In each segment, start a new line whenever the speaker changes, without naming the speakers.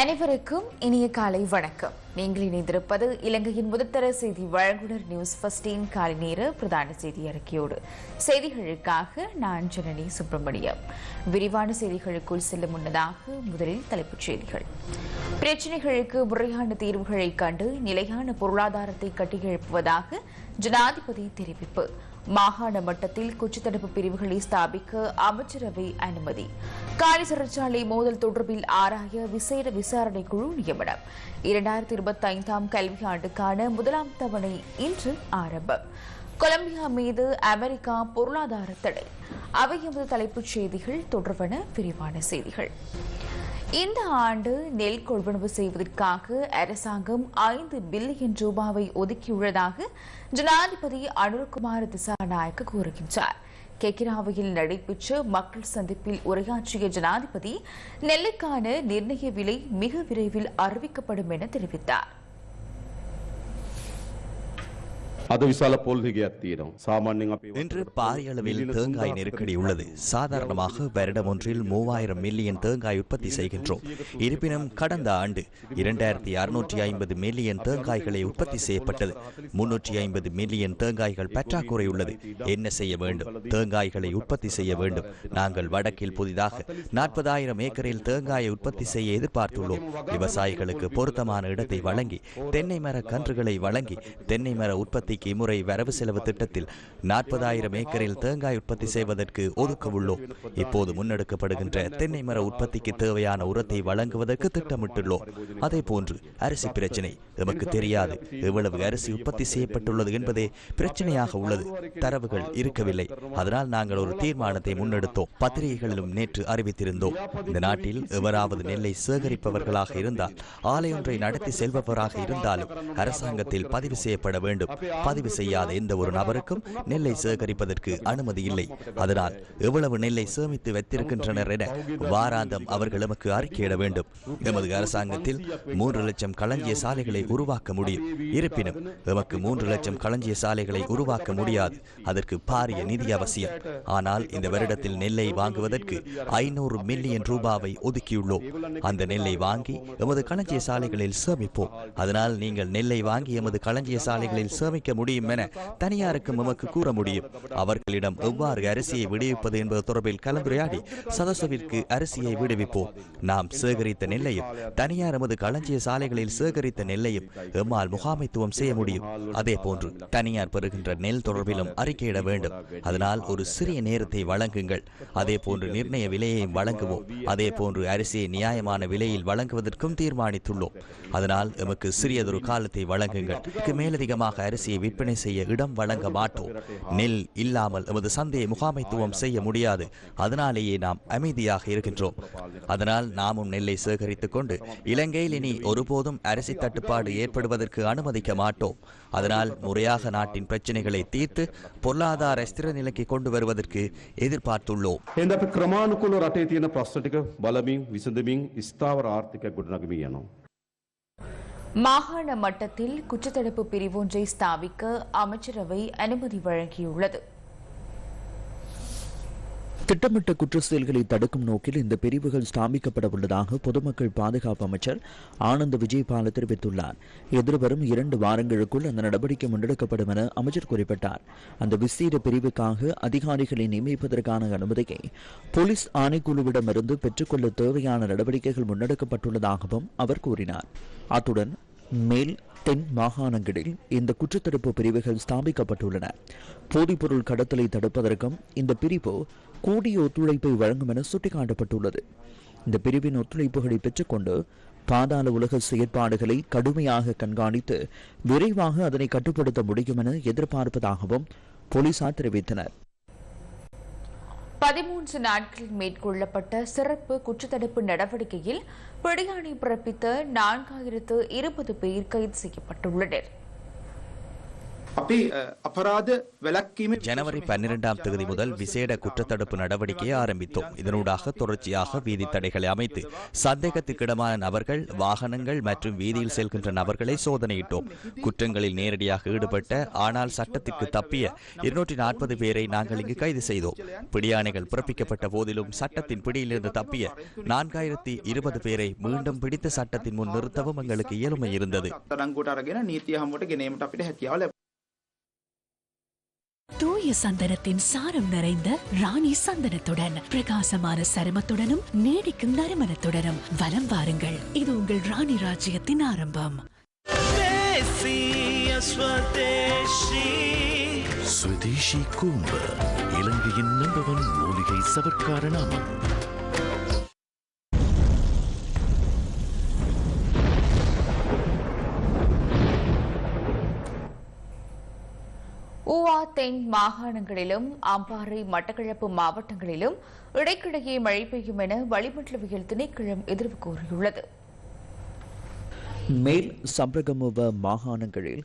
அனைவருக்கும் இனிய காலை வணக்கம். நீங்கள் இணைந்திருப்பது இலங்கையின் முதற்தர செய்தி வழங்குனர் நியூஸ் ஃபஸ்டின் காலை நேர பிரதான செய்தி அறிக்கையோடு. செய்திகளுக்காக நான் ஜனனி சுப்பிரமணியம். விரிவான செய்திகளுக்குள் செல்லும் முன்னதாக முதலில் தலைப்புச் செய்திகள். பிரச்சினைகளுக்கு முறையான தீர்வுகளை கண்டு நிலையான பொருளாதாரத்தை கட்டியெழுப்புவதாக ஜனாதிபதி தெரிவிப்பு. மாகாண மட்டத்தில் குச்சித்தடுப்பு பிரிவுகளை ஸ்தாபிக்க அமைச்சரவை அனுமதி. காலி சிறைச்சாலை மோதல் தொடர்பில் ஆராய விசேட விசாரணை குழு நியமனம். இரண்டாயிரத்தி இருபத்தி ஐந்தாம் கல்வியாண்டுக்கான முதலாம் தவணை இன்று ஆரம்பம். கொலம்பியா மீது அமெரிக்கா பொருளாதார தடை. அவை எமது தலைப்புச் செய்திகள் தொடர்பான விரிவான செய்திகள். இந்த ஆண்டு நெல் கொள்வனவு செய்வதற்காக அரசாங்கம் ஐந்து பில்லியன் ரூபாவை ஒதுக்கியுள்ளதாக ஜனாதிபதி அனுர்குமார் திசாநாயக்க கூறுகின்றார். கெக்கிராவையில் நடைபெற்ற மக்கள் சந்திப்பில் உரையாற்றிய ஜனாதிபதி நெல்லுக்கான நிர்ணய விலை மிக விரைவில் அறிவிக்கப்படும் என தெரிவித்தார்.
අද විශාල පොල් හිගයක් තියෙනවා. සාමාන්‍යයෙන් අපි
இன்று பாரிய அளவில் தேங்காய் நெருக்கடி உள்ளது சாதாரணமாக வருடம் ஒன்றில் மூவாயிரம் மில்லியன் தேங்காய் உற்பத்தி செய்கின்றோம் இருப்பினும் கடந்த ஆண்டு இரண்டாயிரத்தி அறுநூற்றி ஐம்பது மில்லியன் தேங்காய்களை உற்பத்தி செய்யப்பட்டது முன்னூற்றி ஐம்பது மில்லியன் தேங்காய்கள் பற்றாக்குறை உள்ளது என்ன செய்ய வேண்டும் தேங்காய்களை உற்பத்தி செய்ய வேண்டும் நாங்கள் வடக்கில் புதிதாக நாற்பதாயிரம் ஏக்கரில் தேங்காயை உற்பத்தி செய்ய எதிர்பார்த்துள்ளோம் விவசாயிகளுக்கு பொருத்தமான இடத்தை வழங்கி தென்னை மர கன்றுகளை வழங்கி தென்னை மர உற்பத்திக்கு இம்முறை வரவு செலவு திட்டத்தில் நாற்பதாயிரம் ஏக்கரில் தேங்காய் உற்பத்தி செய்வதற்கு ஒதுக்க உள்ளோம் இப்போது முன்னெடுக்கப்படுகின்ற தென்னை மர உற்பத்திக்கு தேவையான உரத்தை வழங்குவதற்கு திட்டமிட்டுள்ளோம் அதே போன்று அரிசி பிரச்சனை எமக்கு தெரியாது. எவ்வளவு அரிசி உற்பத்தி செய்யப்பட்டுள்ளது என்பதே பிரச்சனையாக உள்ளது. தரவுகள் இருக்கவில்லை. அதனால் நாங்கள் ஒரு தீர்மானத்தை முன்னெடுத்தோம். பத்திரிகைகளிலும் நேற்று அறிவித்திருந்தோம். இந்த நாட்டில் எவராவது நெல்லை சேகரிப்பவர்களாக இருந்தால் ஆலையொன்றை நடத்தி செல்பவராக இருந்தாலும் அரசாங்கத்தில் பதிவு செய்யப்பட வேண்டும். பதிவு செய்யாத எந்த ஒரு நபருக்கும் நெல்லை சேகரிப்பதற்கு அனுமதி இல்லை. அதனால் எவ்வளவு நெல்லை சேமித்து வைத்திருக்கின்றனர் என வாராந்தம் அவர்கள் எமக்கு அறிக்கையிட வேண்டும். எமது அரசாங்கத்தில் மூன்று லட்சம் களஞ்சிய சாலைகளை உருவாக்க முடியும். இருப்பினும் எமக்கு மூன்று லட்சம் களஞ்சிய சாலைகளை உருவாக்க முடியாது. அதற்கு பாரிய நிதி அவசியம். ஆனால் இந்த வருடத்தில் நெல்லை வாங்குவதற்கு ஐநூறு மில்லியன் ரூபாவை ஒதுக்கியுள்ளோம். அந்த நெல்லை வாங்கி எமது களஞ்சிய சாலைகளில் சேமிப்போம். அதனால் நீங்கள் நெல்லை வாங்கி எமது களஞ்சிய சாலைகளில் சேமிக்க முடியும் என தனியாருக்கும் எமக்கு கூற முடியும். அவர்களிடம் எவ்வாறு அரிசியை விடுவிப்பது என்பது தொடர்பில் கலந்துரையாடி சதசுவிற்கு அரிசியை விடுவிப்போம். நாம் சேகரித்த நெல்லையும் தனியார் எமது களஞ்சிய சாலைகளில் சேகரித்த நெல்லையும் எம்மால் முகாமைத்துவம் செய்ய முடியும். அதே போன்று தனியார் பெறுகின்ற நெல் தொடர்பிலும் அறிக்கையிட வேண்டும். அதனால் ஒரு சிறிய நேரத்தை வழங்குங்கள். அதே போன்று நிர்ணய விலையையும் வழங்குவோம். அதே போன்று அரிசியை நியாயமான விலையில் வழங்குவதற்கும் தீர்மானித்துள்ளோம். அதனால் எமக்கு சிறியதொரு காலத்தை வழங்குங்கள். மேலதிகமாக அரிசியை விற்பனை செய்ய இடம் வழங்க மாட்டோம் நெல் இல்லாமல் எமது சந்தையை முகாமைத்துவம் செய்ய முடியாது அதனாலேயே நாம் அமைதியாக இருக்கின்றோம் அதனால் நாமும் நெல்லை சேகரித்துக் கொண்டு இலங்கையில் இனி ஒருபோதும் அரிசி தட்டுப்பாடு ஏற்படுவதற்கு அனுமதிக்க மாட்டோம் அதனால் முறையாக நாட்டின் பிரச்சனைகளை தீர்த்து பொருளாதார ஸ்திர நிலைக்கு கொண்டு வருவதற்கு எதிர்பார்த்துள்ளோம்
එඳ අපි ක්‍රමාණුකුල රටේ තියෙන ප්‍රශ්න ටික බලමින් විසඳමින් ස්ථාවර ආර්ථිකයක් ගොඩනගමින් යනවා.
மாகாண மட்டத்தில் குற்றத்தடுப்பு பிரிவொன்றை ஸ்தாபிக்க அமைச்சரவை அனுமதி வழங்கியுள்ளது.
திட்டமிட்ட குற்ற செயல்களை தடுக்கும் நோக்கில் இந்த பிரிவுகள் ஸ்தாபிக்கப்பட உள்ளதாக பொதுமக்கள் பாதுகாப்பு அமைச்சர் ஆனந்த் விஜயபால தெரிவித்துள்ளார். எதிர்வரும் இரண்டு வாரங்களுக்குள் அந்த நடவடிக்கை முன்னெடுக்கப்படும் என அமைச்சர் குறிப்பிட்டார். அந்த விசேட பிரிவுக்காக அதிகாரிகளை நியமிப்பதற்கான அனுமதியை போலீஸ் ஆணைக்குழுவிடமிருந்து பெற்றுக்கொள்ள தேவையான நடவடிக்கைகள் முன்னெடுக்கப்பட்டுள்ளதாகவும் அவர் கூறினார். அத்துடன் மேல் தென் மாகாணங்களில் இந்த குற்றத்தடுப்பு பிரிவுகள் ஸ்தாபிக்கப்பட்டுள்ளன. போதைப்பொருள் கடத்தலை தடுப்பதற்கும் இந்த பிரிவு கூடிய ஒத்துழைப்பை வழங்கும் என சுட்டிக்காட்டப்பட்டுள்ளது. இந்த பிரிவின் ஒத்துழைப்புகளை பெற்றுக்கொண்டு பாதாள உலக செயற்பாடுகளை கடுமையாக கண்காணித்து விரைவாக அதனை கட்டுப்படுத்த முடியும் என எதிர்பார்ப்பதாகவும் போலீசார் தெரிவித்தனர்.
பதிமூன்று நாட்களில் மேற்கொள்ளப்பட்ட சிறப்பு குற்றத்தடுப்பு நடவடிக்கையில் பிடியாணை பிறப்பித்த நான்காயிரத்து இருபது பேர் கைது செய்யப்பட்டுள்ளனர்.
ஜனவரி பன்னிரெண்டாம் தேதி முதல் விசேட குற்றத்தடுப்பு நடவடிக்கையை ஆரம்பித்தோம். இதனூடாக தொடர்ச்சியாக வீதி தடைகளை அமைத்து சந்தேகத்துக்கிடமான நபர்கள் வாகனங்கள் மற்றும் வீதியில் செல்கின்ற நபர்களை சோதனையிட்டோம். குற்றங்களில் நேரடியாக ஈடுபட்ட ஆனால் சட்டத்திற்கு தப்பிய இருநூற்றி நாற்பது பேரை நாங்கள் இங்கு கைது செய்தோம். பிடியாணைகள் பிறப்பிக்கப்பட்ட போதிலும் சட்டத்தின் பிடியிலிருந்து தப்பிய நான்காயிரத்தி இருபது பேரை மீண்டும் பிடித்து சட்டத்தின் முன் நிறுத்தவும் எங்களுக்கு இயலுமை இருந்தது.
தூய சந்தனத்தின் சாரம் நிறைந்த ராணி சந்தனத்துடன் பிரகாசமான சருமத்துடனும் நீடிக்கும் நறுமணத்துடனும் வலம் வாருங்கள். இது உங்கள் ராணி ராஜ்யத்தின் ஆரம்பம்.
ஸ்வதேஷி கூம்பு இலங்கையின் நம்பர் ஒன் மூலிகை சவர்க்கார நாமம்.
ஊவா தென் மாகாணங்களிலும் அம்பாறை மட்டக்களப்பு மாவட்டங்களிலும் இடைக்கிடையே மழை பெய்யும் என வளிமண்டலவியல் திணைக்களம் எதிர்வு கூறியுள்ளது.
மேல் சப்ரகமுவ மாகாணங்களில்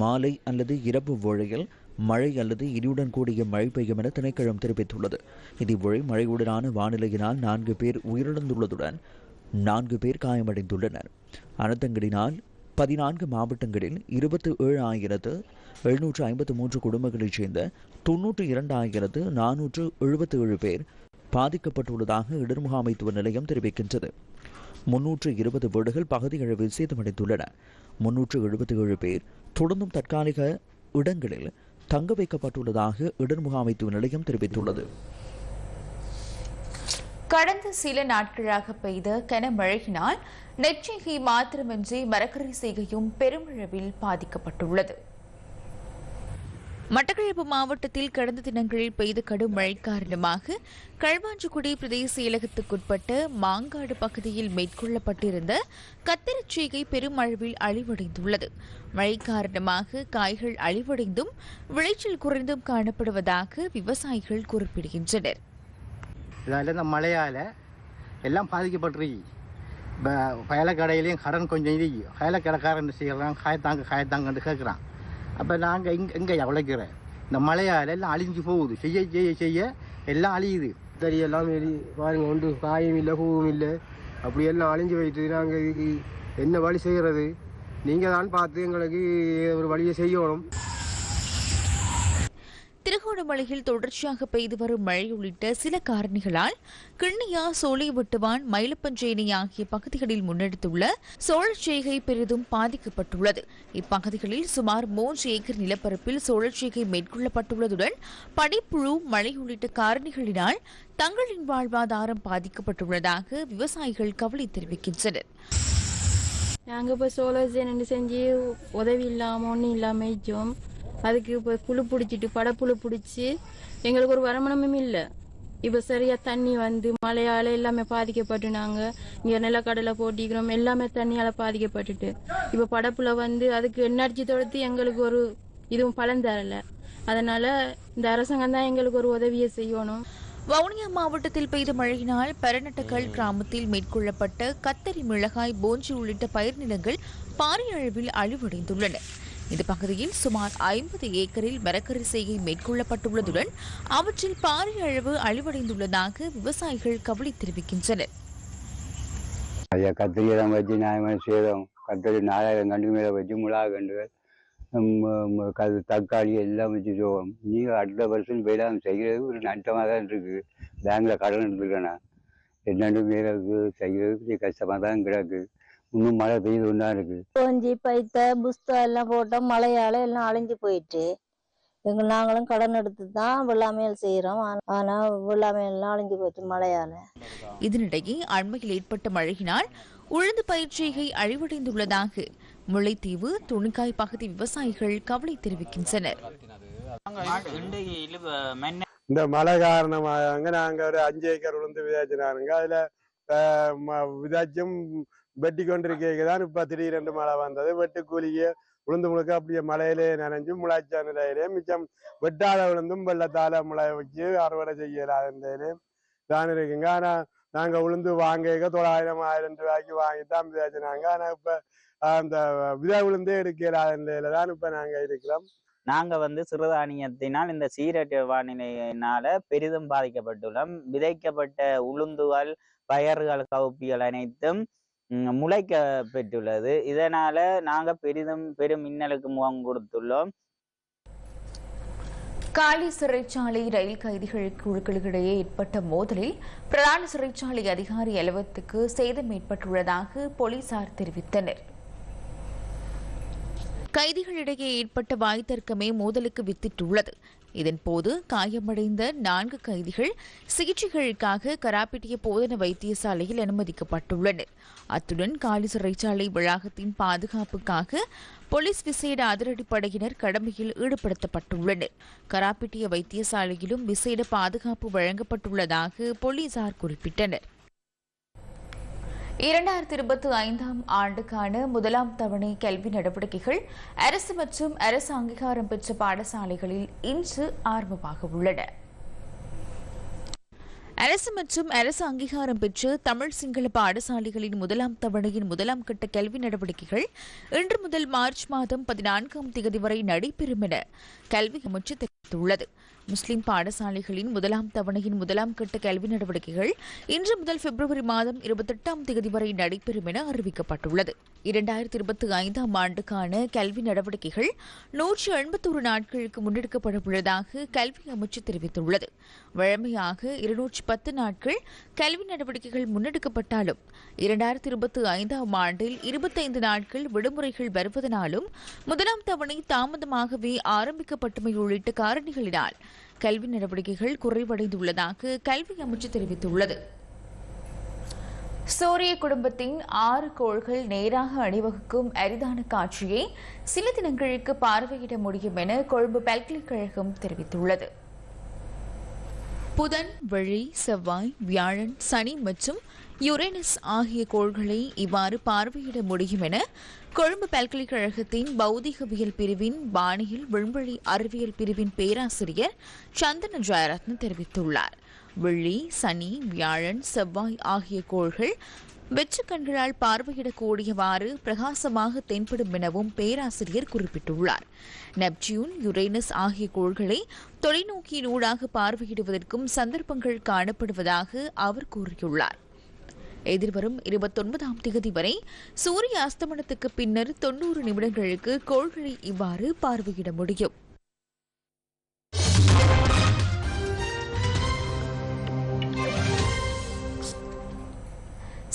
மாலை அல்லது இரவு வேளையில் மழை அல்லது இடியுடன் கூடிய மழை பெய்யும் என திணைக்களம் தெரிவித்துள்ளது. இதேவேளை மழையுடனான வானிலையினால் நான்கு பேர் உயிரிழந்துள்ளதுடன் நான்கு பேர் காயமடைந்துள்ளனர். அனர்த்தங்களினால் பதினான்கு மாவட்டங்களில் இருபத்தி ஏழு ஆயிரத்து எழுநூற்று ஐம்பத்து மூன்று குடும்பங்களைச் சேர்ந்த தொன்னூற்று இரண்டாயிரத்து நானூற்று எழுபத்தி ஏழு பேர் பாதிக்கப்பட்டுள்ளதாக இடர் முகாமைத்துவ நிலையம் தெரிவிக்கின்றது. முன்னூற்று இருபது வீடுகள் பகுதியளவில் சேதமடைந்துள்ளன. முன்னூற்று எழுபத்தி ஏழு பேர் தொடர்ந்தும் தற்காலிக இடங்களில் தங்க வைக்கப்பட்டுள்ளதாக இடர் முகாமைத்துவ நிலையம் தெரிவித்துள்ளது.
கடந்த சில நாட்களாக பெய்த கனமழையினால் நெச்சிகி மாத்திரமின்றி மரக்கரை செய்கையும் பெருமளவில் பாதிக்கப்பட்டுள்ளது. மட்டக்களப்பு மாவட்டத்தில் கடந்த தினங்களில் பெய்த கடும் மழை காரணமாக களுவாஞ்சிக்குடி பிரதேச செயலகத்துக்குட்பட்ட மாங்காடு பகுதியில் மேற்கொள்ளப்பட்டிருந்த கத்திரச்சீகை பெருமளவில் அழிவடைந்துள்ளது. மழை காரணமாக காய்கள் அழிவடைந்தும் விளைச்சல் குறைந்தும் காணப்படுவதாக விவசாயிகள் குறிப்பிடுகின்றனர்.
மழையால மழையால் எல்லாம் பாதிக்கப்பட்டிருக்கு. பயலக்கடையிலையும் கடன் கொஞ்சம் இது பயலக்கடைக்காரன் என்ன செய்கிறான் காயத்தாங்க காயத்தாங்கன்னு கேட்குறான் அப்போ நாங்கள் இங்கே இங்கே உழைக்கிறேன் இந்த மழையால் எல்லாம் அழிஞ்சு போகுது. செய்ய செய்ய செய்ய எல்லாம் அழியுது.
தறி எல்லாம் எரி பாருங்க ஒன்று காயும் இல்லை பூவும் இல்லை. அப்படி எல்லாம் அழிஞ்சு போயிட்டு நாங்கள் என்ன வழி செய்கிறது நீங்கள் தான் பார்த்து எங்களுக்கு ஒரு வழியை செய்யணும்.
திருகோணமலையில் தொடர்ச்சியாக பெய்து வரும் மழை உள்ளிட்ட சில காரணிகளால் கிண்ணியா சோலைவட்டுவான் மயிலப்பஞ்சேனி ஆகிய பகுதிகளில் முன்னெடுத்துள்ள சோழச்சேகை பெரிதும் பாதிக்கப்பட்டுள்ளது. இப்பகுதிகளில் சுமார் மூன்று ஏக்கர் நிலப்பரப்பில் சோழச்சேகை மேற்கொள்ளப்பட்டுள்ளதுடன் பனிப்புழு மழை உள்ளிட்ட காரணிகளினால் தங்களின் வாழ்வாதாரம் பாதிக்கப்பட்டுள்ளதாக விவசாயிகள் கவலை தெரிவிக்கின்றனர்.
நாங்கள் இப்போ சோலார் செஞ்சு உதவி இல்லாமல் ஒன்றும் இல்லாமல் அதுக்கு இப்போ புழு பிடிச்சிட்டு படப்புழு பிடிச்சி எங்களுக்கு ஒரு வருமானமும் இல்லை. இப்போ சரியாக தண்ணி வந்து மழையால் எல்லாமே பாதிக்கப்பட்டு நாங்கள் இங்கே நிலக்கடலை போட்டிக்கிறோம் எல்லாமே தண்ணியால் பாதிக்கப்பட்டுட்டு. இப்போ படப்புல வந்து அதுக்கு எண்ணடிச்சு தொடுத்து எங்களுக்கு ஒரு இதுவும் பலன் தரல. அதனால இந்த அரசாங்கம் தான் எங்களுக்கு ஒரு உதவியை செய்யணும்.
வவுனியா மாவட்டத்தில் பெய்த மழையினால் பரநட்டக்கல் கிராமத்தில் மேற்கொள்ளப்பட்ட கத்தரி மிளகாய் போஞ்சி உள்ளிட்ட பயிர் நிலங்கள் பாரிய அளவில் அழிவடைந்துள்ளன. இந்த பகுதியில் சுமார் ஐம்பது ஏக்கரில் மரக்கறி செய்கை மேற்கொள்ளப்பட்டுள்ளதுடன் அவற்றில் பாரிய அளவு அழிவடைந்துள்ளதாக விவசாயிகள் கவலை தெரிவிக்கின்றனர்.
ஐயா கத்திரியை தான் வச்சு நியாயமாக சேதம். கத்திரி நாலாயிரம் கண்டு மேலே வச்சு மிளகா கண்டுகள் கது தக்காளி எல்லாம் வச்சு செய்வோம் நீ அடுத்த வருஷம் வேளாண் செய்கிறது ஒரு நட்டமாக தான் இருக்குது பேங்கில் கடன் எடுத்துருக்கேன்? என்னென்னு மேலே செய்கிறது கொஞ்சம் கஷ்டமாக தான் கிடக்கு. இன்னும் மழை பெய்து ஒன்றா இருக்குது
கோஞ்சி பைத்த புஸ்தா எல்லாம் போட்டோம். மழையால எல்லாம் அழிஞ்சு போயிட்டு எங்க நாங்களும் கடன் எடுத்து தான் வெள்ளாமையல் செய்யறோம் ஆனா வெள்ளாமையல் எல்லாம் அழிஞ்சு போயிட்டு மழையால.
இதனிடையே அண்மையில் ஏற்பட்ட மழையினால் உழுந்து பயிர்ச்செய்கை அழிவடைந்துள்ளதாக முல்லைத்தீவு துணிக்காய் பகுதி விவசாயிகள் கவலை தெரிவிக்கின்றனர்.
இந்த மழை காரணமாக நாங்க ஒரு அஞ்சு ஏக்கர் உளுந்து விதைச்சினாருங்க. அதுல விதைச்சும் வெட்டி கொண்டிருக்க தான் திடீர் திடீரென்று மழை வந்தது. வெட்டு கூலியே உளுந்து முழுக்க அப்படியே மழையிலே நனைஞ்சு முளைச்ச நிலையிலே மிச்சம் வெட்டாத விழுந்தும் வெள்ளத்தால முளை வச்சு அறுவடை செய்யலாத நிலையிலே தான் இருக்குங்க ஆனா நாங்க உளுந்து வாங்க தொள்ளாயிரம் ஆயிரம் ரூபாய்க்கு வாங்கி தான் விதைச்சினாங்க ஆனா இப்ப அந்த விதை உளுந்தே எடுக்கலாத நிலையில தான் இப்ப நாங்க இருக்கிறோம்.
நாங்கள் வந்து சிறுதானியத்தினால் இந்த சீரற்ற வானிலையினால பெரிதும் பாதிக்கப்பட்டுள்ளோம். விதைக்கப்பட்ட உளுந்துகள் பயிர்கள் கவுப்பிகள் அனைத்தும் முளைக்க பெற்றுள்ளது இதனால நாங்க பெரிதும் பெரும் மின்னலுக்கு முகம் கொடுத்துள்ளோம்.
காலி சிறைச்சாலை ரயில் கைதிகள் குழுக்களுக்கிடையே ஏற்பட்ட மோதலில் பிரதான சிறைச்சாலை அதிகாரி அலுவலகத்துக்கு சேதம் ஏற்பட்டுள்ளதாக போலீசார் தெரிவித்தனர். கைதிகளிடையே ஏற்பட்ட வாய் தர்க்கமே மோதலுக்கு வித்திட்டுள்ளது. இதன்போது காயமடைந்த நான்கு கைதிகள் சிகிச்சைகளுக்காக கராப்பிட்டிய போதன வைத்தியசாலையில் அனுமதிக்கப்பட்டுள்ளனர். அத்துடன் காலி சிறைச்சாலை வளாகத்தின் பாதுகாப்புக்காக போலீஸ் விசேட அதிரடிப்படையினர் கடமையில் ஈடுபடுத்தப்பட்டுள்ளனர். கராப்பிட்டிய வைத்தியசாலையிலும் விசேட பாதுகாப்பு வழங்கப்பட்டுள்ளதாக போலீசார் குறிப்பிட்டனர். இரண்டாயிரத்தி இருபத்தி ஐந்தாம் ஆண்டுக்கான முதலாம் தவணை கல்வி நடவடிக்கைகள் அரசு மற்றும் அரசு அங்கீகாரம் பெற்ற பாடசாலைகளில் இன்று ஆரம்பமாக உள்ளன. அரசு மற்றும் அரசு அங்கீகாரம் பெற்று தமிழ் சிங்கள பாடசாலைகளின் முதலாம் தவணையின் முதலாம் கட்ட கல்வி நடவடிக்கைகள் இன்று முதல் மார்ச் மாதம் பதினான்காம் தேதி வரை நடைபெறும் என கல்வி அமைச்சு தெரிவித்துள்ளது. முஸ்லிம் பாடசாலைகளின் முதலாம் தவணையின் முதலாம் கட்ட கல்வி நடவடிக்கைகள் இன்று முதல் பிப்ரவரி மாதம் இருபத்தெட்டாம் தேதி வரை நடைபெறும் என அறிவிக்கப்பட்டுள்ளது. இரண்டாயிரத்தி இருபத்தி ஐந்தாம் ஆண்டுக்கான கல்வி நடவடிக்கைகள் நூற்று எண்பத்தோரு நாட்களுக்கு முன்னெடுக்கப்பட உள்ளதாக கல்வி அமைச்சு தெரிவித்துள்ளது. வழமையாக இருநூற்றி பத்து நாட்கள் கல்வி நடவடிக்கைகள் முன்னெடுக்கப்பட்டாலும் இரண்டாயிரத்தி இருபத்தி ஐந்தாம் ஆண்டில் இருபத்தைந்து நாட்கள் விடுமுறைகள் வருவதனாலும் முதலாம் தவணை தாமதமாகவே ஆரம்பிக்கப்பட்டமை உள்ளிட்ட காரணிகளினால் கல்வி நடவடிக்கைகள் குறைவடைந்துள்ளதாக கல்வி அமைச்சு தெரிவித்துள்ளது. சூரிய குடும்பத்தின் ஆறு கோள்கள் நேராக அணிவகுக்கும் அரிதான காட்சியை சில தினங்களுக்கு பார்வையிட முடியும் என கொழும்பு பல்கலைக்கழகம் தெரிவித்துள்ளது. புதன் வெள்ளி செவ்வாய் வியாழன் சனி மற்றும் யுரேனஸ் ஆகிய கோள்களை இவ்வாறு பார்வையிட முடியும் என கொழும்பு பல்கலைக்கழகத்தின் பௌதிகவியல் பிரிவின் பாணியில் விண்வெளி அறிவியல் பிரிவின் பேராசிரியர் சந்தன ஜெயரத்ன தெரிவித்துள்ளார். வெள்ளி சனி வியாழன் செவ்வாய் ஆகிய கோள்கள் வெற்று கண்களால் பார்வையிடக்கூடியவாறு பிரகாசமாக தென்படும் எனவும் பேராசிரியர் குறிப்பிட்டுள்ளார். நெப்டியூன் யுரேனஸ் ஆகிய கோள்களை தொலைநோக்கியின் ஊடாக பார்வையிடுவதற்கும் சந்தர்ப்பங்கள் காணப்படுவதாக அவர் கூறியுள்ளார். எதிர்வரும் இருபத்தொன்பதாம் தேதி வரை சூரிய அஸ்தமனத்துக்கு பின்னர் தொன்னூறு நிமிடங்களுக்கு கோள்களை இவ்வாறு பார்வையிட முடியும்.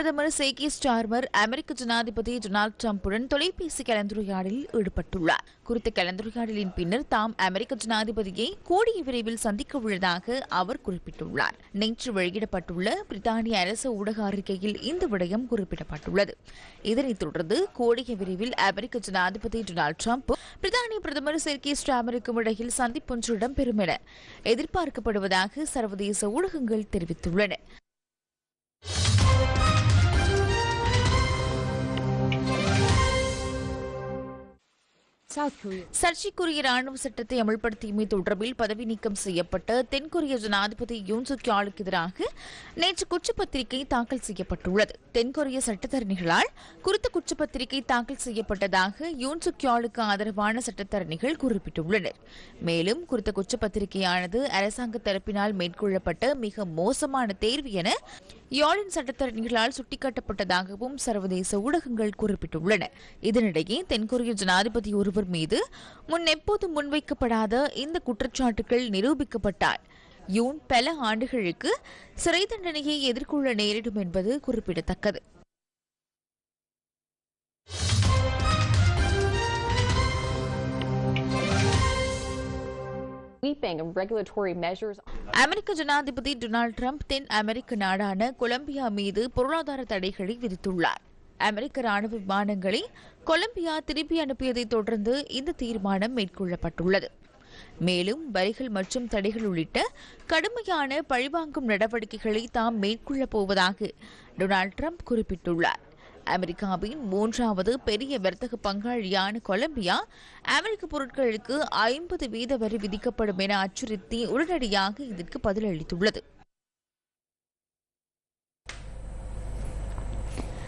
பிரதமர் சேகி ஸ்டார்மர் அமெரிக்க ஜனாதிபதி டொனால்டு டிரம்புடன் தொலைபேசி கலந்துரையாடலில் ஈடுபட்டுள்ளார். குறித்த கலந்துரையாடலின் பின்னர் தாம் அமெரிக்க ஜனாதிபதியை கூடிய விரைவில் சந்திக்க உள்ளதாக அவர் குறிப்பிட்டுள்ளார். நேற்று வெளியிடப்பட்டுள்ள பிரித்தானிய அரசு ஊடக அறிக்கையில் இந்த விடயம் குறிப்பிடப்பட்டுள்ளது. இதனைத் தொடர்ந்து கூடிய விரைவில் அமெரிக்க ஜனாதிபதி டொனால்டு டிரம்ப் பிரித்தானிய பிரதமர் செர்கி ஸ்டாமருக்கும் இடையில் சந்திப்பொன்று இடம்பெறும் என எதிர்பார்க்கப்படுவதாக சர்வதேச ஊடகங்கள் தெரிவித்துள்ளன. சர்ச்சைக்குரிய ராணுவ சட்டத்தை அமல்படுத்தியமை தொடர்பில் பதவி நீக்கம் செய்யப்பட்ட தென்கொரிய ஜனாதிபதி யூன் சுக் எதிராக நேற்று குற்றப்பத்திரிகை தாக்கல் செய்யப்பட்டுள்ளது. தென்கொரிய சட்டத்தரணிகளால் குறித்த குற்றப்பத்திரிகை தாக்கல் செய்யப்பட்டதாக யூன் சுக் ஆதரவான சட்டத்தரணிகள் குறிப்பிட்டுள்ளனர். மேலும் குறித்த குற்றப்பத்திரிகையானது அரசாங்க தரப்பினால் மேற்கொள்ளப்பட்ட மிக மோசமான தேர்வு என யாழின் சட்டத்தரணிகளால் சுட்டிக்காட்டப்பட்டதாகவும் சர்வதேச ஊடகங்கள் குறிப்பிட்டுள்ளன. இதனிடையே தென்கொரிய ஜனாதிபதி ஒருவர் மீது முன் எப்போதும் முன்வைக்கப்படாத இந்த குற்றச்சாட்டுகள் நிரூபிக்கப்பட்டால் யூன் பல ஆண்டுகளுக்கு சிறை தண்டனையை எதிர்கொள்ள நேரிடும் என்பது குறிப்பிடத்தக்கது. அமெரிக்க ஜனாதிபதி டொனால்டு ட்ரம்ப் தென் அமெரிக்க நாடான கொலம்பியா மீது பொருளாதார தடைகளை விதித்துள்ளார். அமெரிக்க ராணுவ விமானங்களை கொலம்பியா திருப்பி அனுப்பியதை தொடர்ந்து இந்த தீர்மானம் மேற்கொள்ளப்பட்டுள்ளது. மேலும் வரிகள் மற்றும் தடைகள் உள்ளிட்ட கடுமையான பழிவாங்கும் நடவடிக்கைகளை தாம் மேற்கொள்ளப் போவதாக டொனால்டு ட்ரம்ப் குறிப்பிட்டுள்ளார். அமெரிக்காவின் மூன்றாவது பெரிய வர்த்தக பங்காளியான கொலம்பியா அமெரிக்க பொருட்களுக்கு ஐம்பது வீத வரி விதிக்கப்படும் என அச்சுறுத்தி உடனடியாக இதற்கு பதிலளித்துள்ளது.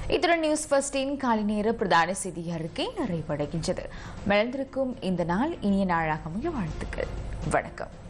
இத்துடன் நியூஸ் ஃபர்ஸ்டின் காலை நேர பிரதான செய்தி அறிக்கை நிறைவடைகின்றது. மலர்ந்திருக்கும் இந்த நாள் இனிய நாளாக அமைய வாழ்த்துக்கள். வணக்கம்.